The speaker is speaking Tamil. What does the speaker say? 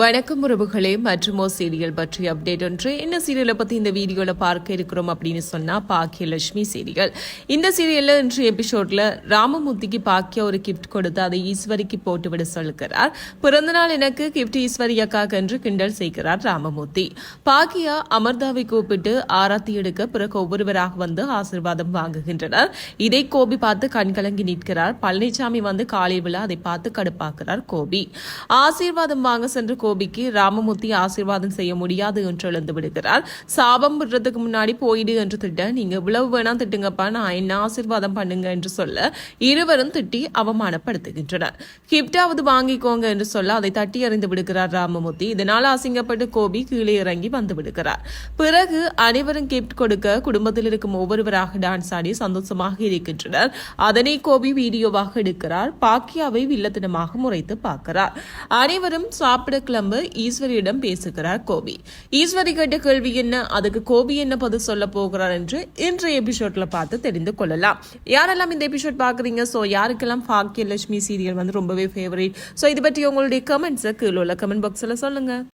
வணக்கம் உறவுகளே மற்றும் ஓ சீரியல் பற்றி அப்டேட் ஒன்று. என்ன சீரியலை பற்றி இந்த வீடியோவில் பார்க்க இருக்கிறோம் அப்படின்னு சொன்னா பாக்கியலட்சுமி சீரியல். இந்த சீரியல்ல இன்று எபிசோட்ல ராமமூர்த்திக்கு பாக்கிய ஒரு கிஃப்ட் கொடுத்து அதை ஈஸ்வரிக்கு போட்டுவிட சொல்லுகிறார் பிறந்தநாள் எனக்கு கிஃப்ட் ஈஸ்வரி அக்காக்கு என்று கிண்டல் செய்கிறார் ராமமூர்த்தி. பாக்கியா அமர்தாவை கூப்பிட்டு ஆராத்தி எடுக்க பிறகு ஒவ்வொருவராக வந்து ஆசீர்வாதம் வாங்குகின்றனர். இதை கோபி பார்த்து கண்கலங்கி நிற்கிறார். பழனிசாமி வந்து காலை விழா அதை பார்த்து கடுப்பாக்குறார் கோபி. ஆசீர்வாதம் வாங்க சென்று கோபிக்கு ராமமூர்த்தி ஆசீர்வாதம் செய்ய முடியாது என்று எழுந்து விடுகிறார் சாபம் விடுறதுக்கு முன்னாடி போயிடு என்று திட்ட நீங்க இவ்வளவு வேணா திட்டுங்கப்பா நான் என்ன ஆசீர்வாதம் பண்ணுங்க என்று சொல்ல இருவரும் திட்டி அவமானப்படுத்துகின்றனர். கிப்டாவது வாங்கிக்கோங்க என்று சொல்ல அதை தட்டி அறிந்து விடுகிறார் ராமமூர்த்தி. இதனால் அசிங்கப்பட்டு கோபி கீழே இறங்கி வந்து விடுகிறார். பிறகு அனைவரும் கிப்ட் கொடுக்க குடும்பத்தில் இருக்கும் ஒவ்வொருவராக டான்ஸ் ஆடி சந்தோஷமாக இருக்கின்றனர். அதனை கோபி வீடியோவாக எடுக்கிறார். பாக்கியாவை வில்லத்தனமாக முறைத்து பார்க்கிறார். அனைவரும் சாப்பிட கிளம்ப ஈஸ்வரியிடம் பேசுகிறார் கோபி. ஈஸ்வரி கேட்ட கேள்வி என்ன? அதுக்கு கோபி என்ன பதில் சொல்ல போகிறார் என்று இன்றைய எபிசோட்ல பார்த்து தெரிந்து கொள்ளலாம். யாரெல்லாம் இந்த எபிசோட் பாக்குறீங்க சோ யாருக்கெல்லாம் பாக்கியலட்சுமி சீரியல் வந்து ரொம்பவே ஃபேவரட் சோ இது பற்றி உங்களுடைய கமெண்ட்ஸை கீழே உள்ள கமெண்ட் பாக்ஸ்ல சொல்லுங்க.